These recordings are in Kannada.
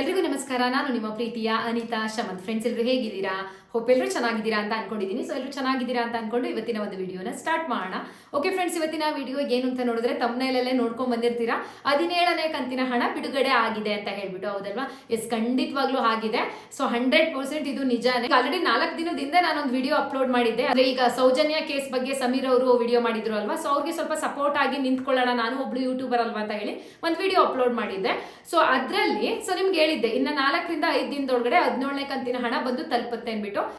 ಎಲ್ರಿಗೂ ನಮಸ್ಕಾರ. ನಾನು ನಿಮ್ಮ ಪ್ರೀತಿಯ ಅನಿತಾ ಶಮಂತ್ ಫ್ರೆಂಡ್ಸ್ ಎಲ್ಲರೂ ಹೇಗಿದ್ದೀರಾ? ಹೋಪ್ ಎಲ್ಲರೂ ಚೆನ್ನಾಗಿದ್ದೀರಾ ಅಂತ ಅನ್ಕೊಂಡಿದ್ದೀನಿ. ಸೊ ಎಲ್ಲರೂ ಚೆನ್ನಾಗಿದ್ದೀರಾ ಅಂತ ಅನ್ಕೊಂಡು ಇವತ್ತಿನ ಒಂದು ವಿಡಿಯೋನ ಸ್ಟಾರ್ಟ್ ಮಾಡೋಣ. ಓಕೆ ಫ್ರೆಂಡ್ಸ್ ಇವತ್ತಿನ ವಿಡಿಯೋ ಏನು ಅಂತ ನೋಡಿದ್ರೆ ತಮ್ಮನೇಲಲ್ಲೇ ನೋಡ್ಕೊಂಡ್ ಬಂದಿರ್ತೀರಾ? ಹದಿನೇಳನೇ ಕಂತಿನ ಹಣ ಬಿಡುಗಡೆ ಆಗಿದೆ ಅಂತ ಹೇಳ್ಬಿಟ್ಟು, ಹೌದಲ್ವಾ? ಎಸ್ ಖಂಡಿತವಾಗ್ಲೂ ಆಗಿದೆ. ಸೊ ಹಂಡ್ರೆಡ್ ಪರ್ಸೆಂಟ್ ಇದು ನಿಜಾನೇ. ಆಲ್ರೆಡಿ ನಾಲ್ಕು ದಿನದಿಂದ ನಾನೊಂದು ವಿಡಿಯೋ ಅಪ್ಲೋಡ್ ಮಾಡಿದ್ದೆ. ಅಂದ್ರೆ ಈಗ ಸೌಜನ್ಯ ಕೇಸ್ ಬಗ್ಗೆ ಸಮೀರ್ ಅವರು ವಿಡಿಯೋ ಮಾಡಿದ್ರು ಅಲ್ವಾ? ಸೊ ಅವ್ರಿಗೆ ಸ್ವಲ್ಪ ಸಪೋರ್ಟ್ ಆಗಿ ನಿಂತ್ಕೊಳ್ಳೋಣ. ನಾನು ಒಬ್ಳು ಯೂಟ್ಯೂಬರ್ ಅಲ್ವಾ ಅಂತ ಹೇಳಿ ಒಂದು ವಿಡಿಯೋ ಅಪ್ಲೋಡ್ ಮಾಡಿದ್ದೆ. ಸೊ ಅದರಲ್ಲಿ ಸೊ ನಿಮ್ಗೆ ಹೇಳಿದ್ದೆ, ಇನ್ನ ನಾಲ್ಕರಿಂದ ಐದು ದಿನದೊಳಗಡೆ ಹದಿನೇಳನೇ ಕಂತಿನ ಹಣ ಬಂದು ತಲುಪುತ್ತೆ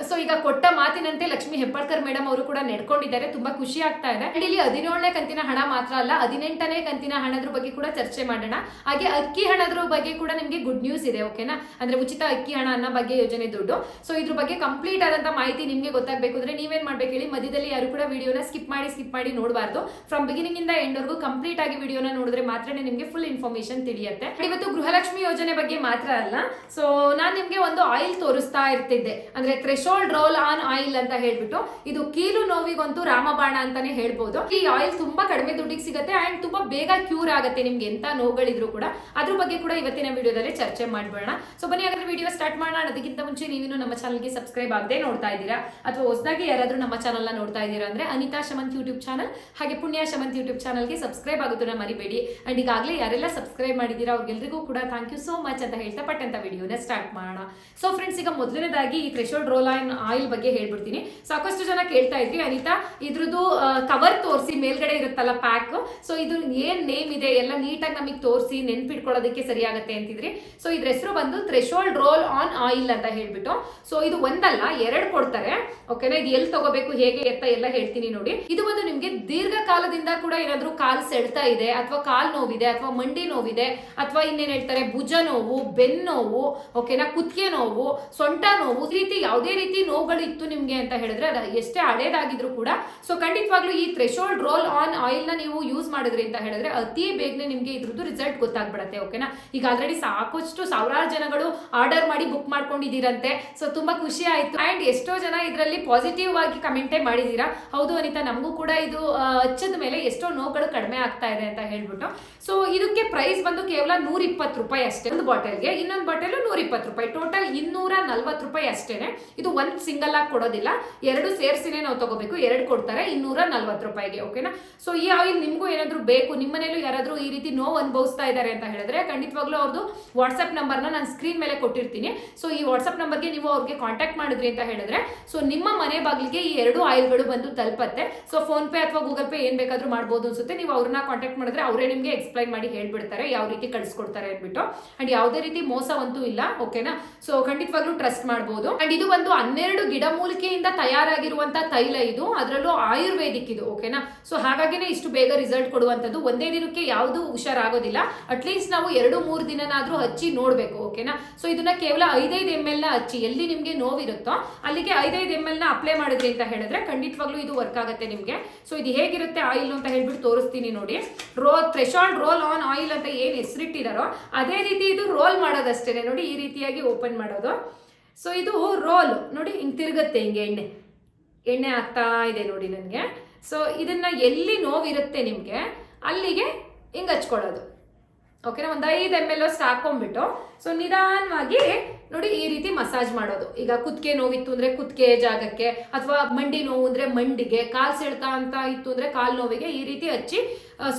ಸೊ ಈಗ ಕೊಟ್ಟ ಮಾತಿನಂತೆ ಲಕ್ಷ್ಮಿ ಹೆಬ್ಬಾಳ್ಕರ್ ಮೇಡಮ್ ಅವರು ಕೂಡ ನಡ್ಕೊಂಡಿದ್ದಾರೆ. ತುಂಬಾ ಖುಷಿ ಆಗ್ತಾ ಇದೆ. ಇಲ್ಲಿ ಹದಿನೇಳನೇ ಕಂತಿನ ಹಣ ಮಾತ್ರ ಅಲ್ಲ, ಹದಿನೆಂಟನೇ ಕಂತಿನ ಹಣದ್ರ ಬಗ್ಗೆ ಕೂಡ ಚರ್ಚೆ ಮಾಡೋಣ. ಹಾಗೆ ಅಕ್ಕಿ ಹಣದ್ರ ಬಗ್ಗೆ ಕೂಡ ನಿಮ್ಗೆ ಗುಡ್ ನ್ಯೂಸ್ ಇದೆ ಓಕೆನಾ ಅಂದ್ರೆ ಉಚಿತ ಅಕ್ಕಿ ಹಣ ಅನ್ನೋ ಬಗ್ಗೆ ಯೋಜನೆ ದುಡ್ಡು. ಸೊ ಇದ್ರ ಬಗ್ಗೆ ಕಂಪ್ಲೀಟ್ ಆದಂತ ಮಾಹಿತಿ ನಿಮ್ಗೆ ಗೊತ್ತಾಗಬೇಕು ಅಂದ್ರೆ ನೀವೇನ್ ಮಾಡ್ಬೇಕು ಹೇಳಿ, ಮಧ್ಯದಲ್ಲಿ ಯಾರು ಕೂಡ ವಿಡಿಯೋನ ಸ್ಕಿಪ್ ಮಾಡಿ ಸ್ಕಿಪ್ ಮಾಡಿ ನೋಡಬಾರ್ದು. ಫ್ರಮ್ ಬಿಗಿನಿಂಗ್ ಇಂದ ಎಂಡ್ ವರ್ಗೂ ಕಂಪ್ಲೀಟ್ ಆಗಿ ವಿಡಿಯೋನ ನೋಡಿದ್ರೆ ಮಾತ್ರ ನಿಮ್ಗೆ ಫುಲ್ ಇನ್ಫಾರ್ಮೇಶನ್ ತಿಳಿಯುತ್ತೆ. ಇವತ್ತು ಗೃಹಲಕ್ಷ್ಮಿ ಯೋಜನೆ ಬಗ್ಗೆ ಮಾತ್ರ ಅಲ್ಲ. ಸೊ ನಾನ್ ನಿಮ್ಗೆ ಒಂದು ಆಯಿಲ್ ತೋರಿಸ್ತಾ ಇರ್ತಿದ್ದೆ. ಅಂದ್ರೆ ಥ್ರೆಶೋಲ್ಡ್ ರೋಲ್ ಆನ್ ಆಯಿಲ್ ಅಂತ ಹೇಳ್ಬಿಟ್ಟು ಇದು ಕೀಲು ನೋವಿಗಂತೂ ರಾಮಬಾಣ ಅಂತಾನೆ ಹೇಳ್ಬೋದು. ಈ ಆಯಿಲ್ ತುಂಬಾ ಕಡಿಮೆ ದುಡ್ಡಿಗೆ ಸಿಗುತ್ತೆ ಅಂಡ್ ತುಂಬಾ ಬೇಗ ಕ್ಯೂರ್ ಆಗುತ್ತೆ ನಿಮ್ಗೆ ಎಂತ ನೋವುಗಳಿದ್ರು ಕೂಡ. ಅದ್ರ ಬಗ್ಗೆ ಕೂಡ ಇವತ್ತಿನ ವಿಡಿಯೋದಲ್ಲಿ ಚರ್ಚೆ ಮಾಡ್ಬೋಣ ಸೊ ಬನ್ನಿ, ಹಾಗಾದ್ರೆ ವಿಡಿಯೋ ಸ್ಟಾರ್ಟ್ ಮಾಡೋಣ. ಅದಕ್ಕಿಂತ ಮುಂಚೆ ನೀವಿನ್ನು ನಮ್ಮ ಚಾನಲ್ಗೆ ಸಬ್ಸ್ಕ್ರೈಬ್ ಆಗದೆ ನೋಡ್ತಾ ಇದ್ದೀರಾ? ಅಥವಾ ಹೊಸದಾಗಿ ಯಾರಾದ್ರೂ ನಮ್ಮ ಚಾನಲ್ನ ನೋಡ್ತಾ ಇದ್ದೀರಾ ಅಂದ್ರೆ ಅನಿತಾ ಶಮಂತ್ ಯೂಟ್ಯೂಬ್ ಚಾನಲ್ ಹಾಗೆ ಪುಣ್ಯ ಶಮಂತ್ ಯೂಟ್ಯೂಬ್ ಚಾನಲ್ಗೆ ಸಬ್ಸ್ಕ್ರೈಬ್ ಆಗೋದನ್ನ ಮರಿಬೇಡಿ. ಅಂಡ್ ಈಗಾಗಲೇ ಯಾರೆಲ್ಲ ಸಬ್ಸ್ಕ್ರೈಬ್ ಮಾಡಿದ್ದೀರಾ ಅವ್ರಿಗೆಲ್ರಿಗೂ ಕೂಡ ಥ್ಯಾಂಕ್ ಯು ಸೋ ಮಚ್ ಅಂತ ಹೇಳ್ತಾ ಪಟ್ಟಂತ ವಿಡಿಯೋನ ಸ್ಟಾರ್ಟ್ ಮಾಡೋಣ. ಸೊ ಫ್ರೆಂಡ್ಸ್ ಈಗ ಮೊದಲನೇದಾಗಿ ಈ ಥ್ರೆಶೋಲ್ಡ್ ರೋಲ್ ಆಯಿಲ್ ಬಗ್ಗೆ ಹೇಳ್ಬಿಡ್ತೀನಿ. ಸಾಕಷ್ಟು ಜನ ಕೇಳ್ತಾ ಇದ್ವಿ. ಅನಿತಾ, ಇದ್ರದ್ದು ಕವರ್ ತೋರಿಸಿ ಮೇಲ್ಗಡೆ ಇರುತ್ತಲ್ಲ ಪ್ಯಾಕ್ ಸೊ ಇದು ಏನ್ ನೇಮ್ ಇದೆ? ಎಲ್ಲ ನೀಟಾಗಿ ನಮಗೆ ತೋರಿಸಿ, ನೆನ್ಪಿಟ್ಕೊಳ್ಳೋದಕ್ಕೆ ಸರಿಯಾಗತ್ತೆ ಅಂತಿದ್ರಿ. ಸೊ ಇದ್ರ ಹೆಸರು ಬಂದು ಥ್ರೆಶೋಲ್ಡ್ ರೋಲ್ ಆನ್ ಆಯಿಲ್ ಅಂತ ಹೇಳ್ಬಿಟ್ಟು. ಸೊ ಇದು ಒಂದಲ್ಲ, ಎರಡು ಕೊಡ್ತಾರೆ. ಓಕೆನಾ ಇದು ಎಲ್ಲಿ ತಗೋಬೇಕು, ಹೇಗೆ ಅಂತ ಎಲ್ಲ ಹೇಳ್ತೀನಿ ನೋಡಿ. ಇದು ಒಂದು ನಿಮ್ಗೆ ದೀರ್ಘಕಾಲದಿಂದ ಕೂಡ ಏನಾದ್ರೂ ಕಾಲ್ ಸೆಳ್ತಾ ಇದೆ, ಅಥವಾ ಕಾಲ್ ನೋವಿದೆ, ಅಥವಾ ಮಂಡಿ ನೋವಿದೆ, ಅಥವಾ ಇನ್ನೇನ್ ಹೇಳ್ತಾರೆ ಭುಜ ನೋವು ಬೆನ್ನು ನೋವು ಓಕೆನಾ ಕುತ್ತಿಗೆ ನೋವು, ಸೊಂಟ ನೋವು, ಈ ರೀತಿ ಯಾವುದೇ ರೀತಿ ನೋವುಗಳು ಇತ್ತು ನಿಮಗೆ ಅಂತ ಹೇಳಿದ್ರೆ ಅದು ಎಷ್ಟೇ ಹಳೇದಾಗಿದ್ರು ಕೂಡ ಸೊ ಖಂಡಿತವಾಗ್ಲೂ ಈ ಥ್ರೆಶೋಲ್ಡ್ ರೋಲ್ ಆನ್ ಆಯಿಲ್ನ ನೀವು ಯೂಸ್ ಮಾಡಿದ್ರಿ ಅಂತ ಹೇಳಿದ್ರೆ ಅತಿ ಬೇಗನೆ ನಿಮಗೆ ಇದ್ರದ್ದು ರಿಸಲ್ಟ್ ಗೊತ್ತಾಗ್ಬಿಡತ್ತೆ ಓಕೆನಾ ಈಗ ಆಲ್ರೆಡಿ ಸಾಕಷ್ಟು ಸಾವಿರಾರು ಜನಗಳು ಆರ್ಡರ್ ಮಾಡಿ ಬುಕ್ ಮಾಡ್ಕೊಂಡಿದ್ದೀರಂತೆ ಸೊ ತುಂಬಾ ಖುಷಿ ಆಯಿತು. ಆ್ಯಂಡ್ ಎಷ್ಟೋ ಜನ ಇದರಲ್ಲಿ ಪಾಸಿಟಿವ್ ಆಗಿ ಕಮೆಂಟೇ ಮಾಡಿದ್ದೀರಾ? ಹೌದು ಅನಿತಾ, ನಮಗೂ ಕೂಡ ಇದು ಹಚ್ಚದ ಮೇಲೆ ಎಷ್ಟೋ ನೋವುಗಳು ಕಡಿಮೆ ಆಗ್ತಾ ಇದೆ ಅಂತ ಹೇಳ್ಬಿಟ್ಟು. ಸೊ ಇದಕ್ಕೆ ಪ್ರೈಸ್ ಬಂದು ಕೇವಲ ನೂರ ಇಪ್ಪತ್ತು ರೂಪಾಯಿ ಅಷ್ಟೇ. ಒಂದು ಬಾಟಲ್ಗೆ ಇನ್ನೊಂದು ಬಾಟಲ್ ನೂರ ಇಪ್ಪತ್ತು ರೂಪಾಯಿ ಟೋಟಲ್ ಇನ್ನೂರ ನಲ್ವತ್ತು ರೂಪಾಯಿ ಅಷ್ಟೇನೆ. ಇದು ಒಂದ್ ಸಿಂಗಲ್ ಆಗಿ ಕೊಡೋದಿಲ್ಲ. ಎರಡು ಸೇರ್ಸಿನೇ ನಾವು ತಗೋಬೇಕು. ಎರಡು ಕೊಡ್ತಾರೆ, ಇನ್ನೂರ ನಲ್ವತ್ತು ರೂಪಾಯಿಗೆ ಓಕೆನಾ ಸೊ ಈ ಆಯಿಲ್ ನಿಮಗೂ ಏನಾದರೂ ಬೇಕು, ನಿಮ್ಮನೇಲೂ ಯಾರಾದರೂ ಈ ರೀತಿ ನೋವು ಅನುಭವಿಸ್ತಾ ಇದ್ದಾರೆ ಅಂತ ಹೇಳಿದ್ರೆ, ಖಂಡಿತವಾಗ್ಲೂ ಅವ್ರದ್ದು ವಾಟ್ಸಪ್ ನಂಬರ್ನ ನಾನು ಸ್ಕ್ರೀನ್ ಮೇಲೆ ಕೊಟ್ಟಿರ್ತೀನಿ. ಸೊ ಈ ವಾಟ್ಸಪ್ ನಂಬರ್ಗೆ ನೀವು ಅವ್ರಿಗೆ ಕಾಂಟ್ಯಾಕ್ಟ್ ಮಾಡಿದ್ರಿ ಅಂತ ಹೇಳಿದ್ರೆ ಸೊ ನಿಮ್ಮ ಮನೆ ಬಾಗಿಲಿಗೆ ಈ ಎರಡು ಆಯಿಲ್ಗಳು ಬಂದು ತಲುಪತ್ತೆ. ಸೊ ಫೋನ್ ಪೇ ಅಥವಾ ಗೂಗಲ್ ಪೇ ಏನ್ ಬೇಕಾದ್ರೂ ಮಾಡ್ಬೋದು ಅನ್ಸುತ್ತೆ. ನೀವು ಅವ್ರನ್ನ ಕಾಂಟ್ಯಾಕ್ಟ್ ಮಾಡಿದ್ರೆ ಅವರೇ ನಿಮಗೆ ಎಕ್ಸ್ಪ್ಲೈನ್ ಮಾಡಿ ಹೇಳ್ಬಿಡ್ತಾರೆ, ಯಾವ ರೀತಿ ಕಳಿಸ್ಕೊಡ್ತಾರೆ ಅಂದ್ಬಿಟ್ಟು. ಅಂಡ್ ಯಾವುದೇ ರೀತಿ ಮೋಸವಂತೂ ಇಲ್ಲ ಓಕೆನಾ ಸೊ ಖಂಡಿತವಾಗ್ಲೂ ಟ್ರಸ್ಟ್ ಮಾಡಬಹುದು ಅಂಡ್ ಇದು ಒಂದು ಹನ್ನೆರಡು ಗಿಡಮೂಲಿಕೆಯಿಂದ ತಯಾರಾಗಿರುವಂತ ತೈಲ ಇದು. ಅದರಲ್ಲೂ ಆಯುರ್ವೇದಿಕ್ ಇದು ಓಕೆನಾ ಸೊ ಹಾಗಾಗಿನೇ ಇಷ್ಟು ಬೇಗ ರಿಸಲ್ಟ್ ಕೊಡುವಂಥದ್ದು. ಒಂದೇ ದಿನಕ್ಕೆ ಯಾವುದು ಹುಷಾರಾಗೋದಿಲ್ಲ. ಅಟ್ಲೀಸ್ಟ್ ನಾವು ಎರಡು, ಮೂರು ದಿನನಾದ್ರೂ ಹಚ್ಚಿ ನೋಡ್ಬೇಕು ಓಕೆನಾ ಸೊ ಇದನ್ನ ಕೇವಲ ಐದೈದು ಎಂ ಎಲ್ನ ಹಚ್ಚಿ, ಎಲ್ಲಿ ನಿಮಗೆ ನೋವಿರುತ್ತೋ ಅಲ್ಲಿಗೆ ಐದೈದು ಎಂ ಎಲ್ನ ಅಪ್ಲೈ ಮಾಡಿದ್ರಿ ಅಂತ ಹೇಳಿದ್ರೆ ಖಂಡಿತವಾಗ್ಲೂ ಇದು ವರ್ಕ್ ಆಗುತ್ತೆ ನಿಮಗೆ. ಸೊ ಇದು ಹೇಗಿರುತ್ತೆ ಆಯಿಲ್ ಅಂತ ಹೇಳ್ಬಿಟ್ಟು ತೋರಿಸ್ತೀನಿ ನೋಡಿ. Row threshold roll on oil ಅಂತ ಏನ್ ಹೆಸರಿಟ್ಟಿದಾರೋ, ಅದೇ ರೀತಿ ಇದು ರೋಲ್ ಮಾಡೋದಷ್ಟೇನೆ ನೋಡಿ, ಈ ರೀತಿಯಾಗಿ ಓಪನ್ ಮಾಡೋದು. ಸೊ ಇದು ರೋಲ್ ನೋಡಿ, ಹಿಂಗೆ ತಿರುಗುತ್ತೆ ಹಿಂಗೆ ಎಣ್ಣೆ. ಎಣ್ಣೆ ಆಗ್ತಾ ಇದೆ ನೋಡಿ ನನಗೆ. ಸೊ ಇದನ್ನ ಎಲ್ಲಿ ನೋವಿರುತ್ತೆ ನಿಮಗೆ, ಅಲ್ಲಿಗೆ ಹಿಂಗೆ ಹಚ್ಕೊಳ್ಳೋದು. ಓಕೆನಾ ಒಂದು ಐದು ಎಂ ಎಲ್ ಅಷ್ಟು ಹಾಕೊಂಡ್ಬಿಟ್ಟು ಸೊ ನಿಧಾನವಾಗಿ ನೋಡಿ, ಈ ರೀತಿ ಮಸಾಜ್ ಮಾಡೋದು. ಈಗ ಕುತ್ತಿಗೆ ನೋವಿತ್ತು ಅಂದ್ರೆ ಕುತ್ತಿಗೆ ಜಾಗಕ್ಕೆ, ಅಥವಾ ಮಂಡಿ ನೋವು ಅಂದ್ರೆ ಮಂಡಿಗೆ, ಕಾಲ್ ಸೆಳ್ತಾ ಅಂತ ಇತ್ತು ಅಂದ್ರೆ ಕಾಲ್ ನೋವಿಗೆ ಈ ರೀತಿ ಹಚ್ಚಿ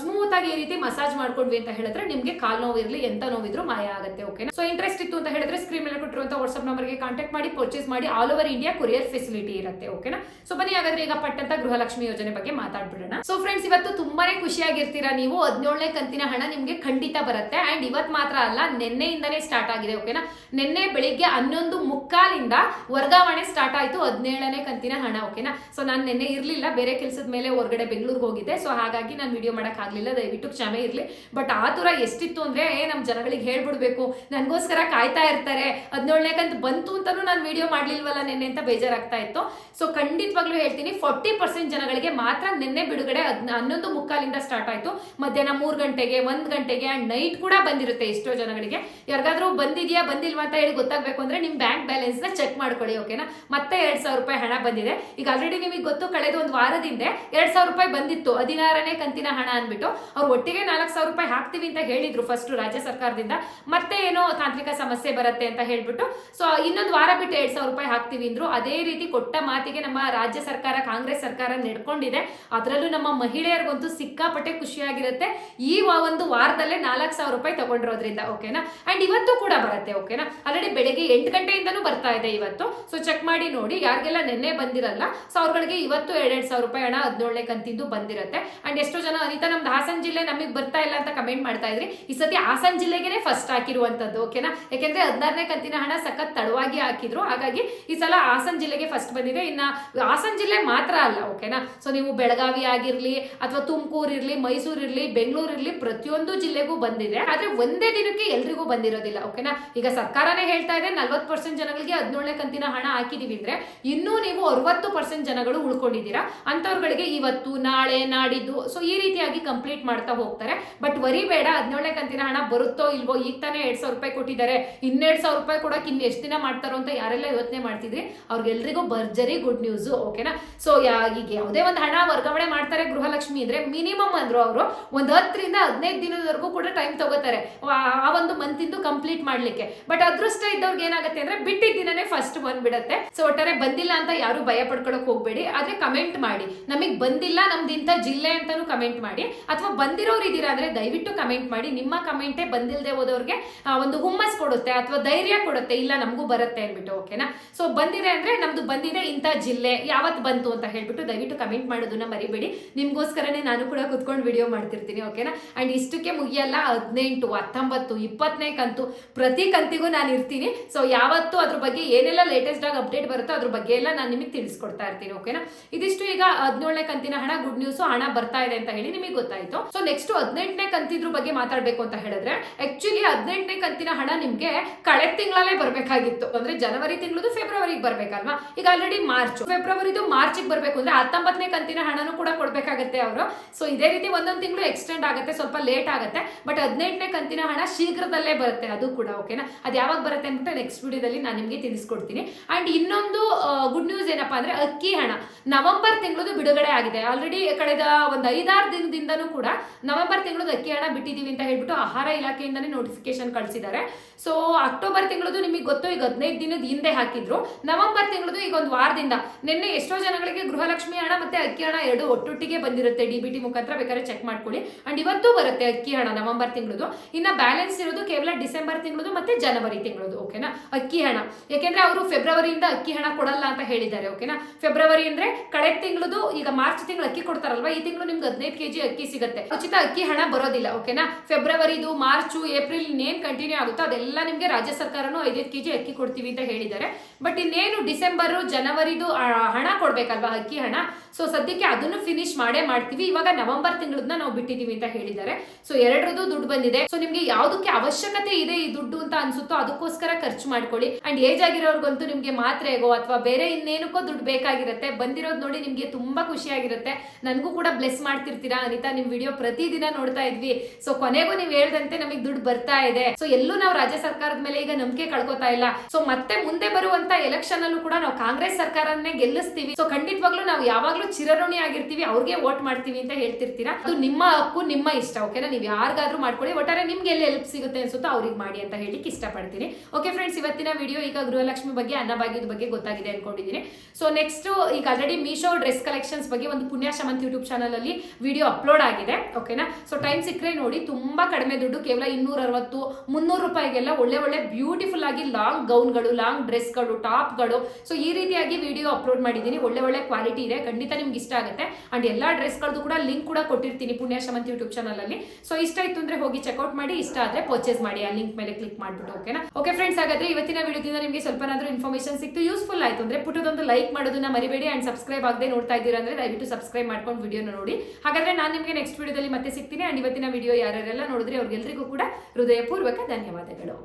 ಸ್ಮೂತ್ ಆಗಿ ಈ ರೀತಿ ಮಸಾಜ್ ಮಾಡ್ಕೊಂಡ್ವಿ ಅಂತ ಹೇಳಿದ್ರೆ ನಿಮ್ಗೆ ಕಾಲ್ ನೋವು ಇರಲಿ, ಎಂತ ನೋವಿದ್ರು ಮಾಯ ಆಗುತ್ತೆ ಓಕೆ ಸೊ ಇಂಟ್ರೆಸ್ಟ್ ಇತ್ತು ಅಂತ ಹೇಳಿದ್ರೆ ಸ್ಕ್ರೀನ್ ಮೇಲೆ ಕೊಟ್ಟಿರುವಂತ ವಾಟ್ಸ್ಆಪ್ ನಂಬರ್ಗೆ ಕಾಂಟ್ಯಾಕ್ಟ್ ಮಾಡಿ ಪರ್ಚೇಸ್ ಮಾಡಿ all over India courier facility ಇರುತ್ತೆ ಓಕೆನಾ ಸೊ ಬನ್ನಿ ಹಾಗಾದ್ರೆ ಈಗ ಪಟ್ಟಂತ ಗೃಹಲಕ್ಷ್ಮಿ ಯೋಜನೆ ಬಗ್ಗೆ ಮಾತಾಡ್ಬಿಡೋಣ. ಸೊ ಫ್ರೆಂಡ್ಸ್ ಇವತ್ತು ತುಂಬಾನೇ ಖುಷಿಯಾಗಿರ್ತೀರಾ ನೀವು? ಹದಿನೇಳನೇ ಕಂತಿನ ಹಣ ನಿಮ್ಗೆ ಖಂಡಿತ ಬರುತ್ತೆ. ಅಂಡ್ ಇವತ್ ಮಾತ್ರ ಅಲ್ಲ, ನಿನ್ನೆಯಿಂದನೇ ಸ್ಟಾರ್ಟ್ ಆಗಿದೆ ಓಕೆನಾ ನಿನ್ನೆ ಬೆಳಿಗ್ಗೆ ಹನ್ನೊಂದು ಮುಕ್ಕಾಲಿಂದ ವರ್ಗಾವಣೆ ಸ್ಟಾರ್ಟ್ ಆಯ್ತು. ಹದಿನೇಳನೇ ಕಂತಿನ ಹಣ ಓಕೆನಾ ಸೊ ನಾನು ನಿನ್ನೆ ಇರ್ಲಿಲ್ಲ, ಬೇರೆ ಕೆಲಸದ ಮೇಲೆ ಹೊರಗಡೆ ಬೆಂಗಳೂರಿಗೆ ಹೋಗಿದ್ದೆ. ಸೊ ಹಾಗಾಗಿ ನಾನು ವಿಡಿಯೋ ಮಾಡಕ್ ಆಗ್ಲಿಲ್ಲ. ದಯವಿಟ್ಟು ಕ್ಷಮೆ ಇರ್ಲಿ. ಬಟ್ ಆ ತರ ಎಷ್ಟಿತ್ತು ಅಂದ್ರೆ, ಏ, ನಮ್ ಜನಗಳಿಗೆ ಹೇಳ್ಬಿಡ್ಬೇಕು. ನನಗೋಸ್ಕರ ಕಾಯ್ತಾ ಇರ್ತಾರೆ. ಹದಿನೇಳನೇ ಕಂತು ಬಂತು ಅಂತಾನು ನಾನು ವಿಡಿಯೋ ಮಾಡ್ಲಿಲ್ವಲ್ಲ ನಿನ್ನೆ ಅಂತ ಬೇಜಾರಾಗ್ತಾ ಇತ್ತು. ಸೊ ಖಂಡಿತವಾಗ್ಲೂ ಹೇಳ್ತೀನಿ ಫಾರ್ಟಿ ಪರ್ಸೆಂಟ್ ಜನಗಳಿಗೆ ಮಾತ್ರ ನಿನ್ನೆ ಬಿಡುಗಡೆ ಹನ್ನೊಂದು ಮುಕ್ಕಾಲಿಂದ ಸ್ಟಾರ್ಟ್ ಆಯ್ತು. ಮಧ್ಯಾಹ್ನ ಮೂರು ಗಂಟೆಗೆ, ಒಂದ್ ಗಂಟೆಗೆ ಅಂಡ್ ನೈಟ್ ಕೂಡ ಬಂದಿರುತ್ತೆ ಎಷ್ಟೋ ಜನಗಳಿಗೆ. ಯಾರಿಗಾದ್ರೂ ಬಂದಿದ್ಯಾ, ಬಂದಿಲ್ವಾ ಅಂತ ಹೇಳಿ ಗೊತ್ತಾಗ್ಬೇಕು ಅಂದ್ರೆ ನಿಮ್ಮ ಬ್ಯಾಂಕ್ ಬ್ಯಾಲೆನ್ಸ್ನ ಚೆಕ್ ಮಾಡ್ಕೊಳ್ಳಿ ಓಕೆನಾ ಮತ್ತೆ ಎರಡ್ ಸಾವಿರ ರೂಪಾಯಿ ಹಣ ಬಂದಿದೆ. ಈಗ ಆಲ್ರೆಡಿ ನಿಮಗೆ ಗೊತ್ತು, ಕಳೆದ ಒಂದು ವಾರದಿಂದ ಎರಡ್ ಸಾವಿರ ರೂಪಾಯಿ ಬಂದಿತ್ತು, ಹದಿನಾರನೇ ಕಂತಿನ ಹಣ ಅಂದ್ಬಿಟ್ಟು. ಅವ್ರು ಒಟ್ಟಿಗೆ ನಾಲ್ಕು ಸಾವಿರ ರೂಪಾಯಿ ಹಾಕ್ತೀವಿ ಅಂತ ಹೇಳಿದ್ರು ಫಸ್ಟ್ ರಾಜ್ಯ ಸರ್ಕಾರದಿಂದ. ಮತ್ತೆ ಏನೋ ತಾಂತ್ರಿಕ ಸಮಸ್ಯೆ ಬರುತ್ತೆ ಅಂತ ಹೇಳ್ಬಿಟ್ಟು. ಸೊ ಇನ್ನೊಂದು ವಾರ ಬಿಟ್ಟು ಎರಡ್ ಸಾವಿರ ರೂಪಾಯಿ ಹಾಕ್ತೀವಿ ಅಂದ್ರು. ಅದೇ ರೀತಿ ಕೊಟ್ಟ ಮಾತಿಗೆ ನಮ್ಮ ರಾಜ್ಯ ಸರ್ಕಾರ, ಕಾಂಗ್ರೆಸ್ ಸರ್ಕಾರ ನಡ್ಕೊಂಡಿದೆ. ಅದರಲ್ಲೂ ನಮ್ಮ ಮಹಿಳೆಯರಿಗಂತೂ ಸಿಕ್ಕಾಪಟ್ಟೆ ಖುಷಿಯಾಗಿರುತ್ತೆ. ಈ ಒಂದು ವಾರದಲ್ಲೇ ನಾಲ್ಕು ಸಾವಿರ ರೂಪಾಯಿ ತಗೊಂಡಿರೋದ್ರಿಂದ ಓಕೆನಾ ಅಂಡ್ ಇವತ್ತು ಕೂಡ ಬರುತ್ತೆ ಓಕೆನಾ ಆಲ್ರೆಡಿ ಬೆಳಗ್ಗೆ ಎಂಟು ಗಂಟೆಯಿಂದನೂ ಬರ್ತಾ ಇದೆ ಇವತ್ತು. ಸೊ ಚೆಕ್ ಮಾಡಿ ನೋಡಿ. ಯಾರಿಗೆಲ್ಲ ನಿನ್ನೆ ಬಂದಿರಲ್ಲ ಸೊ ಅವ್ರಗಳಿಗೆ ಇವತ್ತು ಎರಡೆರಡು ಸಾವಿರ ರೂಪಾಯಿ ಹಣ ಹದಿನೇಳನೇ ಕಂತಿದ್ದು ಬಂದಿರುತ್ತೆ. ಅಂಡ್ ಎಷ್ಟೋ ಜನ, ಅನಿತಾ, ನಮ್ದು ಹಾಸನ ಜಿಲ್ಲೆ ನಮಗೆ ಬರ್ತಾ ಇಲ್ಲ ಅಂತ ಕಮೆಂಟ್ ಮಾಡ್ತಾ ಇದ್ರಿ. ಈ ಸತಿ ಹಾಸನ ಜಿಲ್ಲೆಗೆ ಫಸ್ಟ್ ಹಾಕಿರುವಂತದ್ದು ಓಕೆನಾ ಯಾಕೆಂದ್ರೆ ಹದಿನಾರನೇ ಕಂತಿನ ಹಣ ಸಖತ್ ತಡವಾಗಿ ಹಾಕಿದ್ರು. ಹಾಗಾಗಿ ಈ ಸಲ ಹಾಸನ ಜಿಲ್ಲೆಗೆ ಫಸ್ಟ್ ಬಂದಿದೆ. ಇನ್ನ ಹಾಸನ ಜಿಲ್ಲೆ ಮಾತ್ರ ಅಲ್ಲ ಓಕೆನಾ ಸೊ ನೀವು ಬೆಳಗಾವಿ ಆಗಿರ್ಲಿ ಅಥವಾ ತುಮಕೂರು ಇರ್ಲಿ, ಮೈಸೂರು ಇರ್ಲಿ, ಬೆಂಗಳೂರು ಇರ್ಲಿ, ಪ್ರತಿಯೊಂದು ಜಿಲ್ಲೆಗೂ ಬಂದಿದೆ. ಆದ್ರೆ ಒಂದೇ ದಿನಕ್ಕೆ ಎಲ್ರಿಗೂ ಬಂದಿರೋದಿಲ್ಲ ಓಕೆನಾ ಈಗ ಸರ್ಕಾರನೇ ಹೇಳ್ತಾ ಇದೆ, ನಲ್ವತ್ತು ಪರ್ಸೆಂಟ್ ಜನಗಳಿಗೆ ಹದಿನೇಳನೇ ಕಂತಿನ ಹಣ ಹಾಕಿದೀವಿ ಅಂದ್ರೆ ಇನ್ನೂ ನೀವು ಅರವತ್ತು ಪರ್ಸೆಂಟ್ ಜನಗಳು ಉಳ್ಕೊಂಡಿದ್ದೀರಾ. ಅಂತವ್ರುಗಳಿಗೆ ಇವತ್ತು, ನಾಳೆ, ನಾಡಿದ್ದು ಸೊ ಈ ರೀತಿಯಾಗಿ ಕಂಪ್ಲೀಟ್ ಮಾಡ್ತಾ ಹೋಗ್ತಾರೆ. ಬಟ್ ವರಿ ಬೇಡ, ಹದಿನೇಳನೇ ಕಂತಿನ ಹಣ ಬರುತ್ತೋ ಇಲ್ವೋ, ಈಗ ತಾನೇ ಎರಡ್ ಸಾವಿರ ರೂಪಾಯಿ ಕೊಟ್ಟಿದ್ದಾರೆ. ಇನ್ನೆರಡು ಸಾವಿರ ರೂಪಾಯಿ ಕೊಡಕ್ಕೆ ಇನ್ನು ಎಷ್ಟು ದಿನ ಮಾಡ್ತಾರೋ ಅಂತ ಯಾರೆಲ್ಲ ಯೋಚನೆ ಮಾಡ್ತಿದ್ರಿ? ಅವ್ರಿಗೆಲ್ರಿಗೂ ಭರ್ಜರಿ ಗುಡ್ ನ್ಯೂಸ್ ಓಕೆನಾ ಸೊ ಈಗ ಯಾವುದೇ ಒಂದು ಹಣ ವರ್ಗಾವಣೆ ಮಾಡ್ತಾರೆ ಗೃಹಲಕ್ಷ್ಮಿ ಅಂದ್ರೆ ಮಿನಿಮಮ್ ಅಂದ್ರು ಅವರು ಒಂದು ಹತ್ತರಿಂದ ಹದಿನೈದು ದಿನದವರೆಗೂ ಕೂಡ ಟೈಮ್ ತಗೋತಾರೆ. ಆ ಒಂದು ಒಂದು ಇಂದು ಕಂಪ್ಲೀಟ್ ಮಾಡ್ಲಿಕ್ಕೆ. ಬಟ್ ಅದೃಷ್ಟ ಇದ್ದವ್ರಿಗೆ ಏನಾಗುತ್ತೆ ಅಂದ್ರೆ ಬಿಟ್ಟಿದ್ದ ದಿನನೇ ಫಸ್ಟ್ ಬಂದ್ಬಿಡತ್ತೆ. ಸೊ ಒಟ್ಟಾರೆ ಬಂದಿಲ್ಲ ಅಂತ ಯಾರು ಭಯ ಪಡ್ಕೊಳಕ್ ಹೋಗ್ಬೇಡಿ. ಆದ್ರೆ ಕಮೆಂಟ್ ಮಾಡಿ. ನಮಗ್ ಬಂದಿಲ್ಲ ನಮ್ದು ಇಂಥ ಜಿಲ್ಲೆ ಅಂತಾನು ಕಮೆಂಟ್ ಮಾಡಿ. ಅಥವಾ ಬಂದಿರೋರು ಇದೀರಾ ಅಂದ್ರೆ ದಯವಿಟ್ಟು ಕಮೆಂಟ್ ಮಾಡಿ. ನಿಮ್ಮ ಕಮೆಂಟೇ ಬಂದಿಲ್ದೆ ಹೋದವ್ರಿಗೆ ಒಂದು ಹುಮ್ಮಸ್ ಕೊಡುತ್ತೆ ಅಥವಾ ಧೈರ್ಯ ಕೊಡುತ್ತೆ. ಇಲ್ಲ, ನಮಗೂ ಬರುತ್ತೆ ಅಂದ್ಬಿಟ್ಟು ಓಕೆನಾ ಸೊ ಬಂದಿದೆ ಅಂದ್ರೆ ನಮ್ದು ಬಂದಿದೆ ಇಂಥ ಜಿಲ್ಲೆ ಯಾವತ್ತು ಬಂತು ಅಂತ ಹೇಳ್ಬಿಟ್ಟು ದಯವಿಟ್ಟು ಕಮೆಂಟ್ ಮಾಡೋದನ್ನ ಮರಿಬೇಡಿ. ನಿಮ್ಗೋಸ್ಕರನೇ ನಾನು ಕೂಡ ಕುತ್ಕೊಂಡು ವಿಡಿಯೋ ಮಾಡ್ತಿರ್ತೀನಿ ಓಕೆನಾ ಅಂಡ್ ಇಷ್ಟಕ್ಕೆ ಮುಗಿಯಲ್ಲ. ಹದಿನೆಂಟು, ಹತ್ತೊಂಬತ್ತು, ಇಪ್ಪತ್ತನೇ ಕಂತು. ಪ್ರತಿ ಕಂತಿಗೂ ನಾನು ಇರ್ತೀನಿ. ಸೊ ಯಾವತ್ತು ಅದ್ರ ಬಗ್ಗೆ ಏನೆಲ್ಲ ಲೇಟೆಸ್ಟ್ ಆಗಿ ಅಪ್ಡೇಟ್ ಬರುತ್ತೋ ಅದ್ರ ಬಗ್ಗೆ ಎಲ್ಲ ನಾನು ನಿಮಗೆ ತಿಳಿಸ್ಕೊಡ್ತಾ ಇರ್ತೀನಿ ಓಕೆನಾ ಇದಿಷ್ಟು ಈಗ ಹದಿನೇಳನೇ ಕಂತಿನ ಹಣ ಗುಡ್ ನ್ಯೂಸ್ ಹಣ ಬರ್ತಾ ಇದೆ ಅಂತ ಹೇಳಿ ನಿಮಗೆ ಗೊತ್ತಾಯ್ತು. ಸೊ ನೆಕ್ಸ್ಟ್ ಹದಿನೆಂಟನೇ ಕಂತಿದ್ರ ಬಗ್ಗೆ ಮಾತಾಡಬೇಕು ಅಂತ ಹೇಳಿದ್ರೆ ಆಕ್ಚುಲಿ ಹದಿನೆಂಟನೇ ಕಂತಿನ ಹಣ ನಿಮಗೆ ಕಳೆ ತಿಂಗಳಲ್ಲೇ ಬರಬೇಕಾಗಿತ್ತು. ಅಂದ್ರೆ ಜನವರಿ ತಿಂಗಳದು ಫೆಬ್ರವರಿಗೆ ಬರಬೇಕಲ್ವಾ? ಈಗ ಆಲ್ರೆಡಿ ಮಾರ್ಚ್ ಫೆಬ್ರವರಿದು ಮಾರ್ಚಿಗೆ ಬರಬೇಕು ಅಂದ್ರೆ ಹತ್ತೊಂಬತ್ತನೇ ಕಂತಿನ ಹಣನೂ ಕೂಡ ಕೊಡ್ಬೇಕಾಗತ್ತೆ ಅವರು. ಸೊ ಇದೇ ರೀತಿ ಒಂದೊಂದು ತಿಂಗಳು ಎಕ್ಸ್ಟೆಂಡ್ ಆಗುತ್ತೆ, ಸ್ವಲ್ಪ ಲೇಟ್ ಆಗುತ್ತೆ. ಬಟ್ ಹದಿನೆಂಟನೇ ಕಂತಿನ ಹಣ ಶೀಘ್ರದಲ್ಲೇ ಬರುತ್ತೆ, ಅದು ಕೂಡ ಓಕೆನಾ ಅದು ಯಾವಾಗ ಬರುತ್ತೆ ಅಂದ್ಬಿಟ್ಟು ನೆಕ್ಸ್ಟ್ ವಿಡಿಯೋದಲ್ಲಿ ನಾನು ನಿಮಗೆ ತಿಳಿಸ್ಕೊಡ್ತೀನಿ. ಅಂಡ್ ಇನ್ನೊಂದು ಗುಡ್ ನ್ಯೂಸ್ ಏನಪ್ಪಾ ಅಂದ್ರೆ ಅಕ್ಕಿ ಹಣ. ನವೆಂಬರ್ ತಿಂಗಳದು ಬಿಡುಗಡೆ ಆಗಿದೆ. ಆಲ್ರೆಡಿ ಕಳೆದ ಒಂದು ಐದಾರು ದಿನದಿಂದನೂ ಕೂಡ ನವೆಂಬರ್ ತಿಂಗಳದು ಅಕ್ಕಿ ಹಣ ಬಿಟ್ಟಿದ್ದೀವಿ ಅಂತ ಹೇಳ್ಬಿಟ್ಟು ಆಹಾರ ಇಲಾಖೆಯಿಂದನೇ ನೋಟಿಫಿಕೇಶನ್ ಕಳಿಸಿದ್ದಾರೆ. ಸೊ ಅಕ್ಟೋಬರ್ ತಿಂಗಳದು ನಿಮಗೆ ಗೊತ್ತು ಈಗ ಹದಿನೈದು ದಿನದ ಹಿಂದೆ ಹಾಕಿದ್ರು. ನವೆಂಬರ್ ತಿಂಗಳದು ಈಗ ಒಂದು ವಾರದಿಂದ ನಿನ್ನೆ ಎಷ್ಟೋ ಜನಗಳಿಗೆ ಗೃಹಲಕ್ಷ್ಮಿ ಹಣ ಮತ್ತೆ ಅಕ್ಕಿ ಹಣ ಎರಡು ಒಟ್ಟೊಟ್ಟಿಗೆ ಬಂದಿರುತ್ತೆ. ಡಿ ಬಿ ಟಿ ಮುಖಾಂತರ ಬೇಕಾದ್ರೆ ಚೆಕ್ ಮಾಡ್ಕೊಳ್ಳಿ. ಅಂಡ್ ಇವತ್ತು ಬರುತ್ತೆ ಅಕ್ಕಿ ಹಣ ನವೆಂಬರ್ ತಿಂಗಳದು. ಇನ್ನ ಬ್ಯಾಲೆನ್ಸ್ ಇರೋದು ಕೇವಲ ಡಿಸೆಂಬರ್ ತಿಂಗಳದು ಮತ್ತೆ ಜನವರಿ ತಿಂಗಳದು. ಓಕೆನಾ? ಅಕ್ಕಿ ಹಣ. ಯಾಕೆಂದ್ರೆ ಅವರು ಫೆಬ್ರವರಿಯಿಂದ ಅಕ್ಕಿ ಹಣ ಕೊಡಲ್ಲ ಅಂತ ಹೇಳಿದ್ದಾರೆ, ಓಕೆನಾ? ಫೆಬ್ರವರಿ ಅಂದ್ರೆ ಕಳೆ ತಿಂಗಳದು ಈಗ ಮಾರ್ಚ್ ತಿಂಗಳು ಅಕ್ಕಿ ಕೊಡ್ತಾರಲ್ವಾ? ಈ ತಿಂಗಳು ನಿಮ್ಗೆ ಹದಿನೈದು ಕೆಜಿ ಅಕ್ಕಿ ಸಿಗುತ್ತೆ. ಉಚಿತ ಅಕ್ಕಿ ಹಣ ಬರೋದಿಲ್ಲ, ಓಕೆನಾ? ಫೆಬ್ರವರಿದು, ಮಾರ್ಚ್, ಏಪ್ರಿಲ್ ಏನ್ ಕಂಟಿನ್ಯೂ ಆಗುತ್ತೋ ಅದೆಲ್ಲ ನಿಮ್ಗೆ ರಾಜ್ಯ ಸರ್ಕಾರನು ಐದೈದು ಕೆಜಿ ಅಕ್ಕಿ ಕೊಡ್ತೀವಿ ಅಂತ ಹೇಳಿದ್ದಾರೆ. ಬಟ್ ಇನ್ನೇನು ಡಿಸೆಂಬರ್, ಜನವರಿದು ಹಣ ಕೊಡ್ಬೇಕಲ್ವಾ ಅಕ್ಕಿ ಹಣ? ಸೊ ಸದ್ಯಕ್ಕೆ ಅದನ್ನು ಫಿನಿಶ್ ಮಾಡೇ ಮಾಡ್ತೀವಿ. ಇವಾಗ ನವೆಂಬರ್ ತಿಂಗಳನ್ನ ನಾವು ಬಿಟ್ಟಿದೀವಿ ಅಂತ ಹೇಳಿದ್ದಾರೆ. ಸೊ ಎರಡರದ್ದು ದುಡ್ಡು ಬಂದಿದೆ. ಸೊ ನಿಮ್ಗೆ ಯಾವುದಕ್ಕೆ ಅವಶ್ಯಕತೆ ಇದೆ ಈ ದುಡ್ಡು ಅಂತ ಅನ್ಸುತ್ತೋ ಅದಕ್ಕೋಸ್ಕರ ಖರ್ಚು ಮಾಡ್ಕೊಳ್ಳಿ. ಅಂಡ್ ಏಜ್ ಆಗಿರೋರ್ಗಂತೂ ನಿಮ್ಗೆ ಮಾತ್ರೆಗೋ ಅಥವಾ ಬೇರೆ ಇನ್ನೇನಕ್ಕೋ ದುಡ್ಡು ಬೇಕಾಗಿರುತ್ತೆ, ಬಂದಿರೋದು ನೋಡಿ ನಿಮ್ಗೆ ತುಂಬಾ ಖುಷಿಯಾಗಿರುತ್ತೆ. ನನಗೂ ಕೂಡ ಬ್ಲೆಸ್ ಮಾಡ್ತಿರ್ತೀರಾ? ಅನಿತಾ, ನಿಮ್ ವಿಡಿಯೋ ಪ್ರತಿದಿನ ನೋಡ್ತಾ ಇದ್ವಿ. ಸೊ ಕೊನೆಗೂ ನೀವು ಹೇಳ್ದಂತೆ ನಮಗೆ ದುಡ್ಡು ಬರ್ತಾ ಇದೆ. ಸೊ ಎಲ್ಲೂ ನಾವು ರಾಜ್ಯ ಸರ್ಕಾರದ ಮೇಲೆ ಈಗ ನಂಬಿಕೆ ಕಳ್ಕೊತಾ ಇಲ್ಲ. ಸೊ ಮತ್ತೆ ಮುಂದೆ ಬರುವಂತ ಎಲೆಕ್ಷನ್ ಅಲ್ಲೂ ಕೂಡ ನಾವು ಕಾಂಗ್ರೆಸ್ ಸರ್ಕಾರನ್ನೇ ಗೆಲ್ಲಿಸ್ತೀವಿ. ಸೊ ಖಂಡಿತವಾಗ್ಲೂ ನಾವು ಯಾವಾಗ್ಲೂ ಚಿರಋಣಿ ಆಗಿರ್ತೀವಿ. ಅವ್ರಿಗೆ ವೋಟ್ ಮಾಡ್ತೀವಿ ಅಂತ ಹೇಳ್ತಿರ್ತೀರಾ? ಅದು ನಿಮ್ಮ ಹಕ್ಕು, ನಿಮ್ಮ ಇಷ್ಟ ಓಕೆನಾ ನೀವು ಯಾರಿಗಾದ್ರೂ ಮಾಡ್ಕೊಳ್ಳಿ. ಒಟ್ಟಾರೆ ನಿಮ್ಗೆ ಎಲ್ಲಿ ಹೆಲ್ಪ್ ಸಿಗುತ್ತೆ ಅನ್ಸುತ್ತೋ ಅವ್ರಿಗೆ ಮಾಡಿ ಅಂತ ಹೇಳಿಕ್ಕೆ ಇಷ್ಟಪಡ್ತೀನಿ. ಓಕೆ ಫ್ರೆಂಡ್ಸ್ ಇವತ್ತಿನ ವಿಡಿಯೋ ಈಗ ಗೃಹಲಕ್ಷ್ಮಿ ಬಗ್ಗೆ ಅನ್ನಭಾಗ್ಯದ ಬಗ್ಗೆ ಗೊತ್ತಾಗಿದೆ ಅನ್ಕೊಂಡಿದ್ದೀನಿ ಸೊ ನೆಕ್ಸ್ಟ್ ಈಗ ಆಲ್ರೆಡಿ ಮೀಶೋ ಡ್ರೆಸ್ ಕಲೆಕ್ಷನ್ಸ್ ಬಗ್ಗೆ ಒಂದು ಪುಣ್ಯ ಶಮಂತ್ ಯೂಟ್ಯೂಬ್ ಚಾನಲ್ ಅಲ್ಲಿ ವಿಡಿಯೋ ಅಪ್ಲೋಡ್ ಆಗಿದೆ. ಓಕೆನಾ ಸೊ ಟೈಮ್ ಸಿಕ್ಕರೆ ನೋಡಿ, ತುಂಬಾ ಕಡಿಮೆ ದುಡ್ಡು, ಕೇವಲ ಇನ್ನೂರ ಅರವತ್ತು ಮುನ್ನೂರು ರೂಪಾಯಿಗೆಲ್ಲ ಒಳ್ಳೆ ಒಳ್ಳೆ ಬ್ಯೂಟಿಫುಲ್ ಆಗಿ ಲಾಂಗ್ ಗೌನ್ಗಳು ಲಾಂಗ್ ಡ್ರೆಸ್ಗಳು ಟಾಪ್ಗಳು ಸೊ ಈ ರೀತಿಯಾಗಿ ವಿಡಿಯೋ ಅಪ್ಲೋಡ್ ಮಾಡಿದ್ದೀನಿ ಒಳ್ಳೆ ಒಳ್ಳೆ ಕ್ವಾಲಿಟಿ ಇದೆ. ಖಂಡಿತ ನಿಮ್ಗೆ ಇಷ್ಟ ಆಗುತ್ತೆ. ಅಂಡ್ ಎಲ್ಲಾ ಡ್ರೆಸ್ಗಳದ್ದು ಕೂಡ ಲಿಂಕ್ ಕೂಡ ಕೊಟ್ಟಿರ್ತೀನಿ ಪುಣ್ಯ ಶಮಂತ್ ಯೂಟ್ಯೂಬ್ ಚಾನಲ್ ಅಲ್ಲಿ. ಸೊ ಇಷ್ಟ ಇತ್ತು ಅಂದ್ರೆ ಹೋಗಿ ಚೆಕ್ಔಟ್ ಮಾಡಿ, ಇಷ್ಟ ಆದ್ರೆ ಪರ್ಚೇಸ್ ಮಾಡಿ. ಆ ಲಿಂಕ್ ಮೇಲೆ ಕ್ಲಿಕ್ ಮಾಡ್ಬಿಟ್ಟು ಓಕೆನಾ ಓಕೆ ಫ್ರೆಂಡ್ಸ್ ಹಾಗಾದ್ರೆ ಇವತ್ತಿನ ವಿಡಿಯೋದಿಂದ ನಿಮಗೆ ಸ್ವಲ್ಪನಾದ್ರೂ ಇನ್ಫಾರ್ಮೇಶನ್ ಸಿಕ್ತು ಯೂಸ್ಫುಲ್ ಆಯ್ತು ಅಂದ್ರೆ ಪುಟದೊಂದು ಲೈಕ್ ಮಾಡೋದನ್ನ ಮರಿಬೇಡಿ ಅಂಡ್ ಸಬ್ಸ್ಕ್ರೈಬ್ ಆಗದೆ ನೋಡ್ತಾ ಇದ್ದೀರಾ ಅಂದರೆ ದಯವಿಟ್ಟು ಸಬ್ಸ್ಕ್ರೈಬ್ ಮಾಡ್ಕೊಂಡು ವಿಡಿಯೋನ ನೋಡಿ. ಹಾಗಾದ್ರೆ ನಾನು ನಿಮಗೆ ನೆಕ್ಸ್ಟ್ ವಿಡಿಯೋದಲ್ಲಿ ಮತ್ತೆ ಸಿಗ್ತೀನಿ ಅಂಡ್ ಇವತ್ತಿನ ವಿಡಿಯೋ ಯಾರ್ಯಾರೆಲ್ಲ ನೋಡಿದ್ರೆ ಅವ್ರಿಗೆಲ್ರಿಗೂ ಕೂಡ ಹೃದಯಪೂರ್ವಕ ಧನ್ಯವಾದಗಳು.